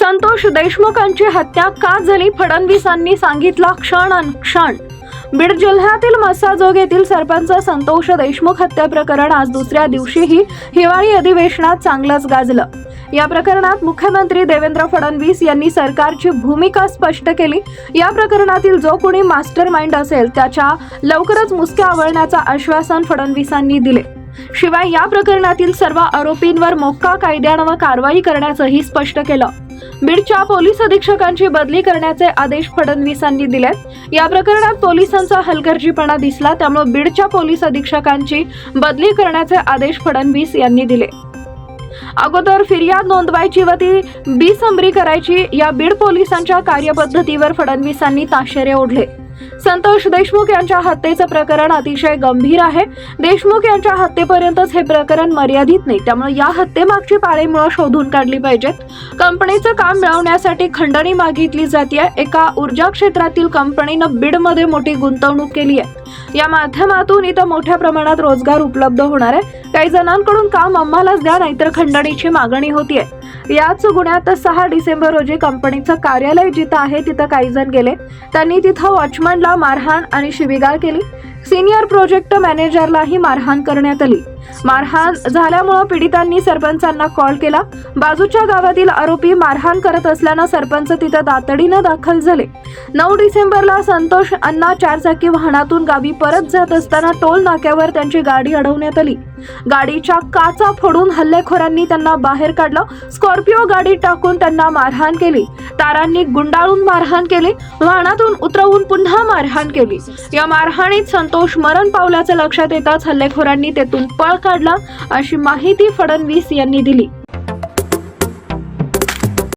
संतोष देशमुखांची हत्या का झाली? फडणवीसांनी सांगितला क्षण अन क्षण. बीड जिल्ह्यातील मस्साजोग येथील सरपंच संतोष देशमुख हत्या प्रकरण आज दुसऱ्या दिवशीही हिवाळी अधिवेशनात चांगलंच गाजलं. या प्रकरणात मुख्यमंत्री देवेंद्र फडणवीस यांनी सरकारची भूमिका स्पष्ट केली. या प्रकरणातील जो कोणी मास्टर माइंड असेल त्याच्या लवकरच मुसक्या आवळण्याचं आश्वासन फडणवीसांनी दिले. शिवाय या प्रकरणातील सर्व आरोपींवर मोक्का कायद्यानं कारवाई करण्याचंही स्पष्ट केलं. बीडच्या पोलीस अधीक्षकांची बदली करण्याचे आदेश फडणवीसांनी दिलेत. या प्रकरणात पोलिसांचा हलगर्जीपणा दिसला त्यामुळे बीडच्या पोलीस अधीक्षकांची बदली करण्याचे आदेश फडणवीस यांनी दिले. अगोदर फिर्याद नोंदवायची व ती बिसंबरी करायची या बीड पोलिसांच्या कार्यपद्धतीवर फडणवीसांनी ताशेरे ओढले. संतोष देशमुख यांच्या हत्येचं प्रकरण अतिशय गंभीर आहे. देशमुख यांच्या हत्येपर्यंतच हे प्रकरण मर्यादित नाही. त्यामुळे या हत्येमागची पाळेमुळं शोधून काढली पाहिजेत. कंपनीचं काम मिळवण्यासाठी खंडणी मागितली जाते एका ऊर्जा क्षेत्रातील कंपनीनं बीडमध्ये मोठी गुंतवणूक केली आहे. या माध्यमातून इथं मोठ्या प्रमाणात रोजगार उपलब्ध होणार आहे. काही जणांकडून काम आम्हालाच द्या नाहीतर खंडणीची मागणी होतीये. याच गुन्ह्यात सहा डिसेंबर रोजी कंपनीचं कार्यालय जिथं आहे तिथं काही जण गेले. त्यांनी तिथं वॉचमनला मारहाण आणि शिवीगाळ केली. सिनियर प्रोजेक्ट मॅनेजरलाही मारहाण करण्यात आली. मारहाण झाल्यामुळं पीडितांनी सरपंचांना कॉल केला. बाजूच्या गावातील आरोपी मारहाण करत असल्यानं सरपंच तिथं तातडीनं दाखल झाले. नऊ डिसेंबरला संतोष अण्णा चारचाकी वाहनातून गावी परत जात असताना टोल नाक्यावर त्यांची गाडी अडवण्यात आली. गाडीच्या काचा फोडून हल्लेखोरांनी त्यांना बाहेर काढलं. स्कॉर्पिओ गाडी टाकून त्यांना मारहाण केली. तारांनी गुंडाळून मारहाण केली. वाहनातून उतरवून पुन्हा मारहाण केली. या मारहाणीत संतोष मरण पावल्याचं लक्षात येताच हल्लेखोरांनी तेथून पळ काढला अशी माहिती फडणवीस यांनी दिली.